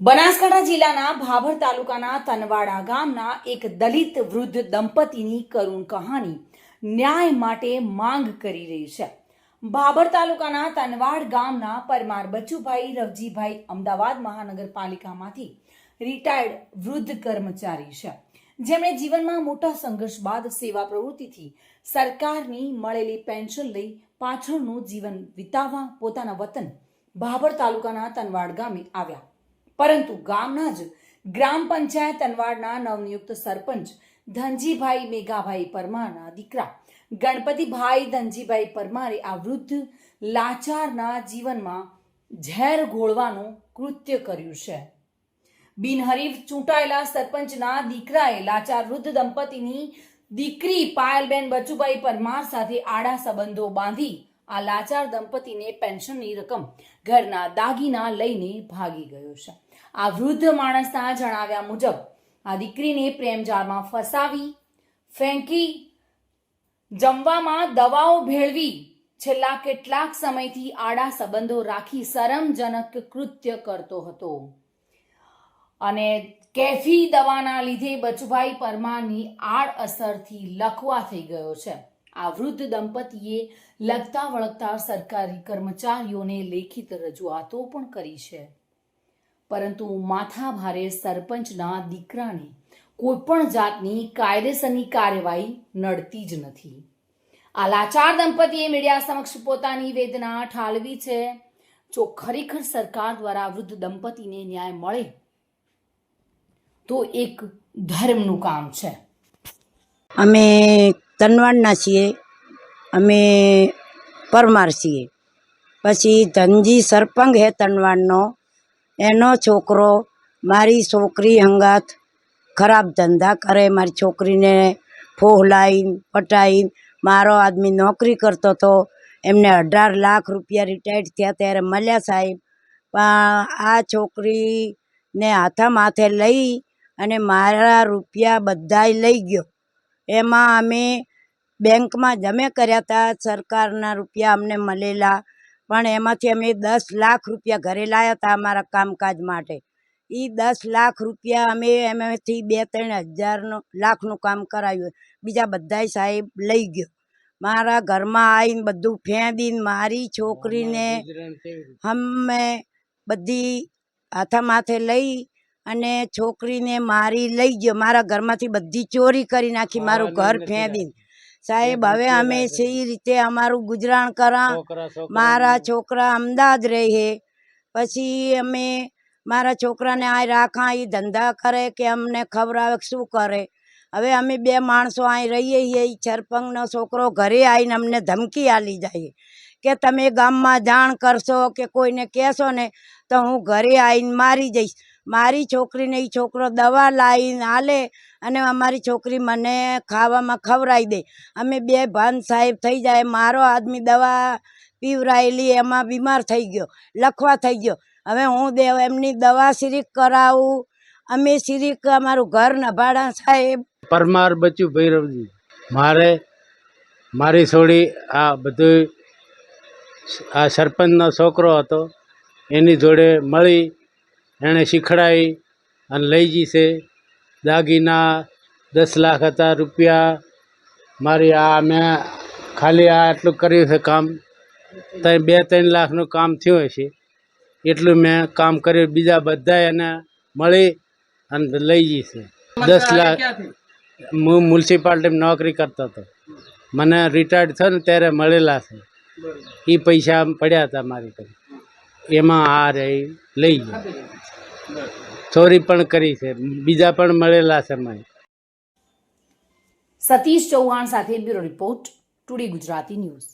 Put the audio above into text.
બનાસકાંઠા જિલ્લાના ભાભર તાલુકાના તનવાડા ગામના એક દલિત વૃદ્ધ દંપતીની કરુણ કહાની ન્યાય માટે માંગ કરી રહી છે. ભાભર તાલુકાના તનવાડ ગામના પરમાર બચુભાઈ રવજીભાઈ અમદાવાદ મહાનગરપાલિકામાંથી રિટાયર્ડ વૃદ્ધ કર્મચારી છે. જેમણે જીવનમાં મોટા સંઘર્ષ બાદ સેવા પ્રવૃત્તિથી સરકારની મળેલી પેન્શન લઈ પાછળનું જીવન વિતાવવા પોતાના વતન ભાભર તાલુકાના તનવાડ ગામે આવ્યા. પરંતુ ગામના જ ગ્રામ પંચાયત તનવાડના નવનિયુક્ત સરપંચ ધનજીભાઈ મેઘાભાઈ પરમારના દીકરા ગણપતિભાઈ ધનજીભાઈ પરમારે આ વૃદ્ધ લાચારના જીવનમાં ઝેર ઘોળવાનું કૃત્ય કર્યું છે. બિનહરીફ ચૂંટાયેલા સરપંચના દીકરાએ લાચાર વૃદ્ધ દંપતીની દીકરી પાયલબેન બચુભાઈ પરમાર સાથે આડા સંબંધો બાંધી આ લાચાર દંપતીને પેન્શનની રકમ ઘરના દાગીના લઈને ભાગી ગયો છે. આ વૃદ્ધ માણસના જણાવ્યા મુજબ, આ દીકરીને પ્રેમજાળમાં ફસાવી, ફેંકી, જમવામાં દવાઓ ભેળવી, છેલ્લા કેટલાક સમયથી આડા સંબંધો રાખી શરમજનક કૃત્ય કરતો હતો. અને કેફી દવાના લીધે બચુભાઈ પરમારની આડ અસરથી લખવા થઈ ગયો છે. આ વૃદ્ધ દંપતીએ લગતા વળગતા સરકારી કર્મચારીઓને લેખિત રજૂઆતો પણ કરી છે. પરંતુ માથા ભારે સરપંચના દીકરાને કોઈ પણ જાતની કાયદેસરની કાર્યવાહી નડતી જ નથી. આ લાચાર દંપતીએ મીડિયા સમક્ષ પોતાની વેદના ઠાલવી છે. જો ખરેખર સરકાર દ્વારા વૃદ્ધ દંપતીને ન્યાય મળે, તો એક ધર્મનું કામ છે. અમે તનવાડના છીએ. અમે પરમાર છીએ. પછી ધનજી સરપંગ હે તનવાડનો એનો છોકરો મારી છોકરી હંગાત ખરાબ ધંધા કરે. મારી છોકરીને ફોહલાઈ પટાઈ મારો આદમી નોકરી કરતો હતો એમને અઢાર લાખ રૂપિયા રિટાયર્ડ થયા ત્યારે મળ્યા સાહેબ. પણ આ છોકરીને હાથા માથે લઈ અને મારા રૂપિયા બધાય લઈ ગયો. એમાં અમે બેંકમાં જમે કર્યા હતા સરકારના રૂપિયા અમને મળેલા પણ એમાંથી અમે દસ લાખ રૂપિયા ઘરે લાવ્યા હતા અમારા કામકાજ માટે. એ દસ લાખ રૂપિયા અમે એમાંથી બે ત્રણ હજારનો લાખનું કામ કરાવ્યું. બીજા બધાય સાહેબ લઈ ગયો. મારા ઘરમાં આવીને બધું ફેંદીને મારી છોકરીને અમે બધી. હાથા માથે લઈ અને છોકરીને મારી લઈ ગયો. મારા ઘરમાંથી બધી ચોરી કરી નાખી મારું ઘર ફેંદીને સાહેબ હવે અમે એ રીતે અમારું ગુજરાન કરા. મારા છોકરા અમદાવાદ રહે. પછી અમે મારા છોકરાને આ રાખા એ ધંધા કરે કે અમને ખવડાવે શું કરે. હવે અમે બે માણસો અહીં રહીએ છીએ. એ છરપંગનો છોકરો ઘરે આવીને અમને ધમકી આલી જાય. કે તમે ગામમાં જાણ કરશો કે કોઈને કહેશો ને તો હું ઘરે આવીને મારી જઈશ. મારી છોકરીને એ છોકરો દવા લાવીને હાલે અને અમારી છોકરી મને ખાવામાં ખવડાવી દે. અમે બે ભાન સાહેબ થઈ જાય, મારો આદમી દવા પીવરાયેલી, એમાં બીમાર થઈ ગયો, લખવા થઈ ગયો. હવે હું દેવ એમની દવા સિરીક કરાવું. અમે સિરીક અમારું ઘર નભાડા સાહેબ. પરમાર બચ્યું ભૈરવજી, મારે, મારી છોડી આ બધું આ સરપંચનો છોકરો હતો, એની જોડે મળી એણે શીખડાવી અને લઈ જઈ છે. દાગીના દસ લાખ હતા રૂપિયા. મારી આ મેં ખાલી આ આટલું કર્યું છે કામ. ત્યાં બે ત્રણ લાખનું કામ થયું હશે. એટલું મેં કામ કર્યું. બીજા બધા એને મળી અને લઈ જઈ છે. દસ લાખ હું મ્યુનિસિપાલિટીમાં નોકરી કરતો હતો. મને રિટાયર્ડ થયો ને ત્યારે મળેલા છે. એ પૈસા પડ્યા હતા મારી પાસે. એમાં આ રહી લઈ ગયો. ચોરી પણ કરી છે. બીજા પણ મળેલા છે મને સતીશ ચૌહાણ સાથે bureau report, today Gujarati news.